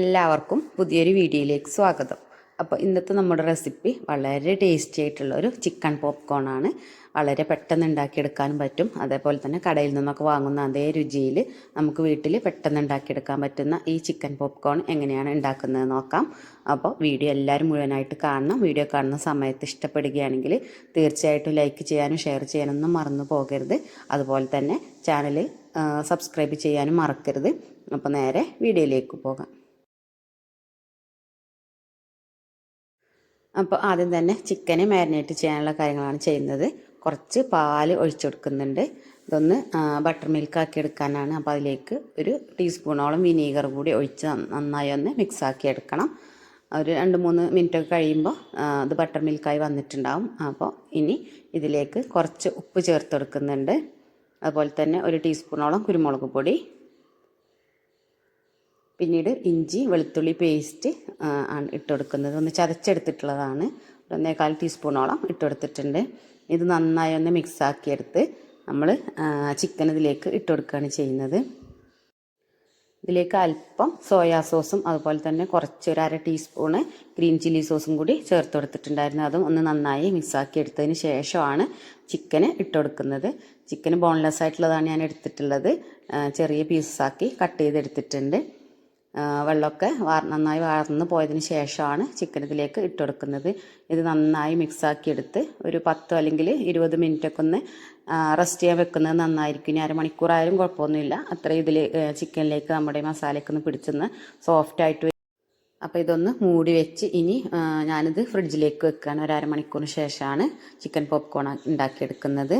എല്ലാവർക്കും പുതിയൊരു വീഡിയോയിലേക്ക് സ്വാഗതം. അപ്പോൾ ഇന്നത്തെ നമ്മുടെ റെസിപ്പി വളരെ ടേസ്റ്റി ആയിട്ടുള്ള ഒരു ചിക്കൻ പോപ്കോൺ ആണ്. വളരെ പെട്ടെന്ന് ഉണ്ടാക്കിയെടുക്കാനും പറ്റും. അതേപോലെ തന്നെ കടയിൽ നിന്നൊക്കെ വാങ്ങുന്ന അതേ രുചിയിൽ നമുക്ക് വീട്ടിൽ പെട്ടെന്ന് ഉണ്ടാക്കിയെടുക്കാൻ പറ്റുന്ന ഈ ചിക്കൻ പോപ്കോൺ എങ്ങനെയാണ് ഉണ്ടാക്കുന്നത് നോക്കാം. അപ്പോൾ വീഡിയോ എല്ലാവരും മുഴുവനായിട്ട് കാണണം. വീഡിയോ കാണുന്ന സമയത്ത് ഇഷ്ടപ്പെടുകയാണെങ്കിൽ തീർച്ചയായിട്ടും ലൈക്ക് ചെയ്യാനും ഷെയർ ചെയ്യാനൊന്നും മറന്നു പോകരുത്. അതുപോലെ തന്നെ ചാനൽ സബ്സ്ക്രൈബ് ചെയ്യാനും മറക്കരുത്. അപ്പോൾ നേരെ വീഡിയോയിലേക്ക് പോകാം. അപ്പോൾ ആദ്യം തന്നെ ചിക്കന് മാരിനേറ്റ് ചെയ്യാനുള്ള കാര്യങ്ങളാണ് ചെയ്യുന്നത്. കുറച്ച് പാൽ ഒഴിച്ചു കൊടുക്കുന്നുണ്ട്. ഇതൊന്ന് ബട്ടർ മിൽക്ക് ആക്കി എടുക്കാനാണ്. അപ്പോൾ അതിലേക്ക് ഒരു ടീസ്പൂണോളം വിനീഗർ കൂടി ഒഴിച്ച് നന്നായി ഒന്ന് മിക്സ് ആക്കി എടുക്കണം. ഒരു രണ്ട് മൂന്ന് മിനിറ്റ് ഒക്കെ കഴിയുമ്പോൾ അത് ബട്ടർ മിൽക്കായി വന്നിട്ടുണ്ടാവും. അപ്പോൾ ഇനി ഇതിലേക്ക് കുറച്ച് ഉപ്പ് ചേർത്ത് കൊടുക്കുന്നുണ്ട്. അതുപോലെ തന്നെ ഒരു ടീസ്പൂണോളം കുരുമുളക് പൊടി പിന്നീട് ഇഞ്ചി വെളുത്തുള്ളി പേസ്റ്റ് ആണ് ഇട്ടുകൊടുക്കുന്നത് ഒന്ന് ചതച്ചെടുത്തിട്ടുള്ളതാണ്. ഒന്നേകാൽ ടീസ്പൂണോളം ഇട്ടുകൊടുത്തിട്ടുണ്ട് ഇത് നന്നായി ഒന്ന് മിക്സ് ആക്കിയെടുത്ത് നമ്മൾ ചിക്കൻ ഇതിലേക്ക് ഇട്ട് കൊടുക്കുകയാണ് ചെയ്യുന്നത്. ഇതിലേക്ക് അല്പം സോയാ സോസും അതുപോലെ തന്നെ കുറച്ച് ഒരു അര ടീസ്പൂണ് ഗ്രീൻ ചില്ലി സോസും കൂടി ചേർത്ത് കൊടുത്തിട്ടുണ്ടായിരുന്നു അതും ഒന്ന് നന്നായി മിക്സ് ആക്കി എടുത്തതിന് ശേഷമാണ് ചിക്കന് ഇട്ട് കൊടുക്കുന്നത് ചിക്കന് ബോൺലെസ് ആയിട്ടുള്ളതാണ് ഞാൻ എടുത്തിട്ടുള്ളത്. ചെറിയ പീസസ് ആക്കി കട്ട് ചെയ്തെടുത്തിട്ടുണ്ട്. വെള്ളമൊക്കെ നന്നായി വാർന്ന് പോയതിന് ശേഷമാണ് ചിക്കൻ ഇതിലേക്ക് ഇത് നന്നായി മിക്സാക്കി എടുത്ത് ഒരു പത്തോ അല്ലെങ്കിൽ ഇരുപത് മിനിറ്റൊക്കെ ഒന്ന് റെസ്റ്റ് ചെയ്യാൻ വെക്കുന്നത് നന്നായിരിക്കും. ഇനി അരമണിക്കൂറായാലും കുഴപ്പമൊന്നുമില്ല. അത്ര ഇതിൽ ചിക്കനിലേക്ക് നമ്മുടെ മസാലയൊക്കെ ഒന്ന് പിടിച്ചൊന്ന് സോഫ്റ്റ് ആയിട്ട് അപ്പോൾ ഇതൊന്ന് മൂടി വെച്ച് ഇനി ഞാനിത് ഫ്രിഡ്ജിലേക്ക് വെക്കുകയാണ് ഒരു അരമണിക്കൂറിന് ശേഷമാണ് ചിക്കൻ പോപ്കോൺ ഉണ്ടാക്കിയെടുക്കുന്നത്.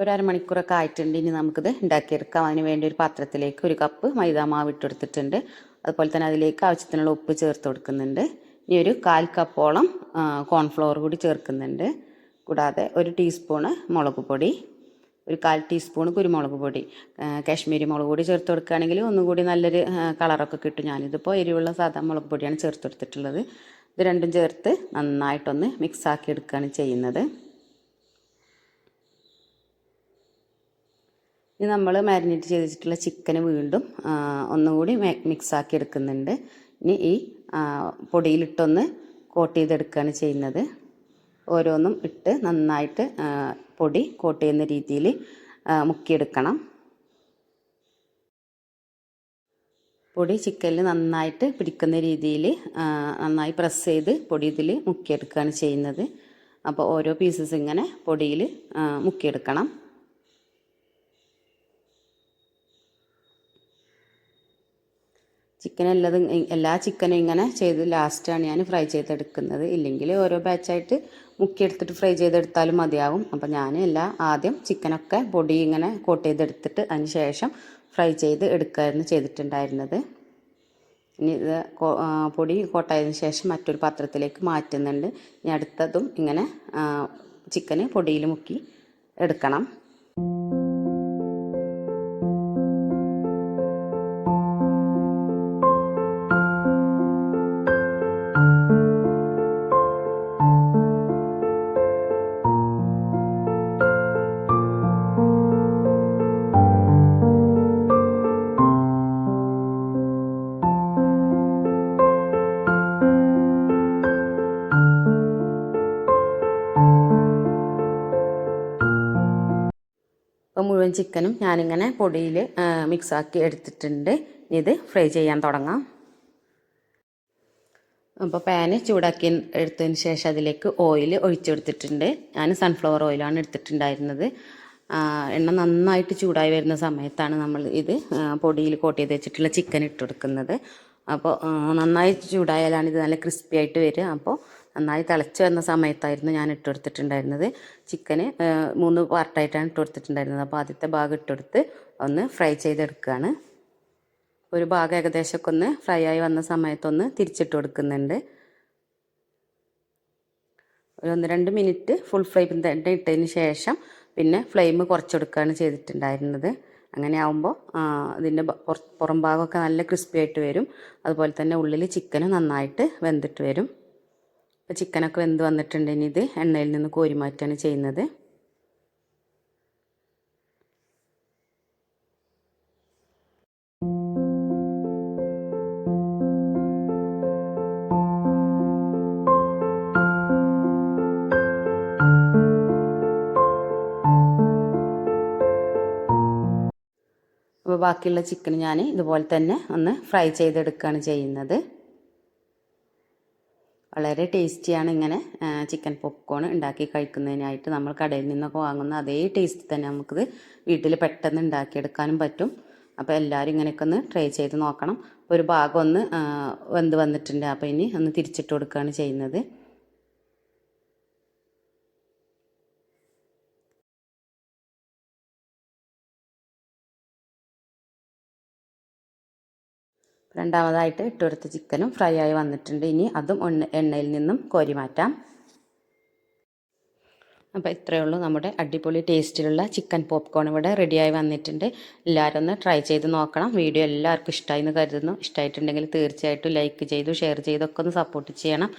ഒരു അരമണിക്കൂറൊക്കെ ആയിട്ടുണ്ട്. ഇനി നമുക്കിത് ഉണ്ടാക്കിയെടുക്കാം. അതിന് വേണ്ടി ഒരു പാത്രത്തിലേക്ക് ഒരു കപ്പ് മൈദ മാവ് ഇട്ടെടുത്തിട്ടുണ്ട്. അതുപോലെ തന്നെ അതിലേക്ക് ആവശ്യത്തിനുള്ള ഉപ്പ് ചേർത്ത് കൊടുക്കുന്നുണ്ട്. ഇനി ഒരു കാൽ കപ്പോളം കോൺഫ്ലവർ കൂടി ചേർക്കുന്നുണ്ട്. കൂടാതെ ഒരു ടീസ്പൂണ് മുളക് പൊടി ഒരു കാൽ ടീസ്പൂൺ കുരുമുളക് പൊടി കാശ്മീരി മുളക് പൊടി ചേർത്ത് കൊടുക്കുകയാണെങ്കിൽ ഒന്നുകൂടി നല്ലൊരു കളറൊക്കെ കിട്ടും. ഞാനിതിപ്പോൾ എരിവുള്ള സാധാ മുളക് പൊടിയാണ് ചേർത്ത് കൊടുത്തിട്ടുള്ളത്. ഇത് രണ്ടും ചേർത്ത് നന്നായിട്ടൊന്ന് മിക്സ് ആക്കി എടുക്കുകയാണ് ചെയ്യുന്നത്. ഇനി നമ്മൾ മാരിനേറ്റ് ചെയ്തിട്ടുള്ള വെച്ചിട്ടുള്ള ചിക്കന് വീണ്ടും ഒന്നുകൂടി മിക്സ് ആക്കി എടുക്കുന്നുണ്ട്. ഇനി ഈ പൊടിയിലിട്ടൊന്ന് കോട്ട് ചെയ്തെടുക്കുകയാണ് ചെയ്യുന്നത്. ഓരോന്നും ഇട്ട് നന്നായിട്ട് പൊടി കോട്ട് ചെയ്യുന്ന രീതിയിൽ മുക്കിയെടുക്കണം. പൊടി ചിക്കനിൽ നന്നായിട്ട് പിടിക്കുന്ന രീതിയിൽ നന്നായി പ്രസ് ചെയ്ത് പൊടി ഇതിൽ മുക്കിയെടുക്കുകയാണ് ചെയ്യുന്നത്. അപ്പോൾ ഓരോ പീസസ് ഇങ്ങനെ പൊടിയിൽ മുക്കിയെടുക്കണം. ചിക്കൻ എല്ലാം എല്ലാ ചിക്കനും ഇങ്ങനെ ചെയ്ത് ലാസ്റ്റാണ് ഞാൻ ഫ്രൈ ചെയ്തെടുക്കുന്നത്. ഇല്ലെങ്കിൽ ഓരോ ബാച്ചായിട്ട് മുക്കിയെടുത്തിട്ട് ഫ്രൈ ചെയ്തെടുത്താലും മതിയാവും. അപ്പോൾ ഞാൻ എല്ലാ ആദ്യം ചിക്കനൊക്കെ പൊടി ഇങ്ങനെ കോട്ട് ചെയ്തെടുത്തിട്ട് അതിന് ശേഷം ഫ്രൈ ചെയ്ത് എടുക്കുകയായിരുന്നു ചെയ്തിട്ടുണ്ടായിരുന്നത്. ഇനി ഇത് പൊടി കോട്ടായതിനു ശേഷം മറ്റൊരു പാത്രത്തിലേക്ക് മാറ്റുന്നുണ്ട്. ഇനി അടുത്തതും ഇങ്ങനെ ചിക്കന് പൊടിയിൽ മുക്കി എടുക്കണം. അപ്പോൾ മുഴുവൻ ചിക്കനും ഞാനിങ്ങനെ പൊടിയിൽ മിക്സാക്കി എടുത്തിട്ടുണ്ട്. ഇനി ഇത് ഫ്രൈ ചെയ്യാൻ തുടങ്ങാം. അപ്പോൾ പാന് ചൂടാക്കി എടുത്തതിന് ശേഷം അതിലേക്ക് ഓയിൽ ഒഴിച്ചെടുത്തിട്ടുണ്ട്. ഞാൻ സൺഫ്ലവർ ഓയിലാണ് എടുത്തിട്ടുണ്ടായിരുന്നത്. എണ്ണ നന്നായിട്ട് ചൂടായി വരുന്ന സമയത്താണ് നമ്മൾ ഇത് പൊടിയിൽ കോട്ട് ചെയ്ത് വെച്ചിട്ടുള്ള ചിക്കൻ ഇട്ട് കൊടുക്കുന്നത്. അപ്പോൾ നന്നായി ചൂടായാലാണ് ഇത് നല്ല ക്രിസ്പി ആയിട്ട് വരിക. അപ്പോൾ നന്നായി തിളച്ച് വന്ന സമയത്തായിരുന്നു ഞാൻ ഇട്ടുകൊടുത്തിട്ടുണ്ടായിരുന്നത് ചിക്കന് മൂന്ന് പാർട്ടായിട്ടാണ് ഇട്ട് കൊടുത്തിട്ടുണ്ടായിരുന്നത്. അപ്പോൾ ആദ്യത്തെ ഭാഗം ഇട്ടെടുത്ത് ഒന്ന് ഫ്രൈ ചെയ്തെടുക്കുകയാണ് ഒരു ഭാഗം ഏകദേശമൊക്കെ ഒന്ന് ഫ്രൈ ആയി വന്ന സമയത്തൊന്ന് തിരിച്ചിട്ട് കൊടുക്കുന്നുണ്ട്. ഒരു ഒന്ന് രണ്ട് മിനിറ്റ് ഫുൾ ഫ്ലെയിം തന്നെ ഇട്ടതിന് ശേഷം പിന്നെ ഫ്ലെയിം കുറച്ചെടുക്കുകയാണ് ചെയ്തിട്ടുണ്ടായിരുന്നത്. അങ്ങനെ ആവുമ്പോൾ ഇതിന്റെ പുറം ഭാഗമൊക്കെ നല്ല ക്രിസ്പി ആയിട്ട് വരും. അതുപോലെ തന്നെ ഉള്ളിൽ ചിക്കനും നന്നായിട്ട് വെന്തിട്ട് വരും. അപ്പോൾ ചിക്കനൊക്കെ വെന്ത് വന്നിട്ടുണ്ട്. ഇനി ഇത് എണ്ണയിൽ നിന്ന് കോരി മാറ്റാണ് ചെയ്യുന്നത്. അപ്പോൾ ബാക്കിയുള്ള ചിക്കൻ ഞാൻ ഇതുപോലെ തന്നെ ഒന്ന് ഫ്രൈ ചെയ്തെടുക്കുകയാണ് ചെയ്യുന്നത്. വളരെ ടേസ്റ്റിയാണ് ഇങ്ങനെ ചിക്കൻ പോപ്കോൺ ഉണ്ടാക്കി കഴിക്കുന്നതിനായിട്ട് നമ്മൾ കടയിൽ നിന്നൊക്കെ വാങ്ങുന്ന അതേ ടേസ്റ്റ് തന്നെ നമുക്കിത് വീട്ടിൽ പെട്ടെന്ന് ഉണ്ടാക്കിയെടുക്കാനും പറ്റും. അപ്പോൾ എല്ലാവരും ഇങ്ങനെയൊക്കെ ഒന്ന് ട്രൈ ചെയ്ത് നോക്കണം. ഒരു ഭാഗം ഒന്ന് വെന്ത് വന്നിട്ടുണ്ട്. അപ്പോൾ ഇനി ഒന്ന് തിരിച്ചിട്ട് കൊടുക്കുകയാണ് ചെയ്യുന്നത്. രണ്ടാമതായിട്ട് ഇട്ടുകൊടുത്ത ചിക്കനും ഫ്രൈ ആയി വന്നിട്ടുണ്ട്. ഇനി അതും എണ്ണ എണ്ണയിൽ നിന്നും കോരി മാറ്റാം. അപ്പോൾ ഇത്രയേ ഉള്ളൂ നമ്മുടെ അടിപൊളി ടേസ്റ്റിലുള്ള ചിക്കൻ പോപ്കോൺ ഇവിടെ റെഡിയായി വന്നിട്ടുണ്ട്. എല്ലാവരും ഒന്ന് ട്രൈ ചെയ്ത് നോക്കണം. വീഡിയോ എല്ലാവർക്കും ഇഷ്ടമായി എന്ന് കരുതുന്നു. ഇഷ്ടമായിട്ടുണ്ടെങ്കിൽ തീർച്ചയായിട്ടും ലൈക്ക് ചെയ്തു ഷെയർ ചെയ്തൊക്കെ ഒന്ന് സപ്പോർട്ട് ചെയ്യണം.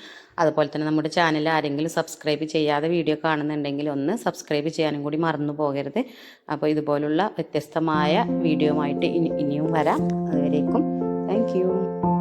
അതുപോലെ തന്നെ നമ്മുടെ ചാനൽ ആരെങ്കിലും സബ്സ്ക്രൈബ് ചെയ്യാതെ വീഡിയോ കാണുന്നുണ്ടെങ്കിൽ ഒന്ന് സബ്സ്ക്രൈബ് ചെയ്യാനും കൂടി മറന്നു പോകരുത്. അപ്പോൾ ഇതുപോലുള്ള വ്യത്യസ്തമായ വീഡിയോ ആയിട്ട് ഇനി ഇനിയും വരാം. അതുവരേക്കും Thank you.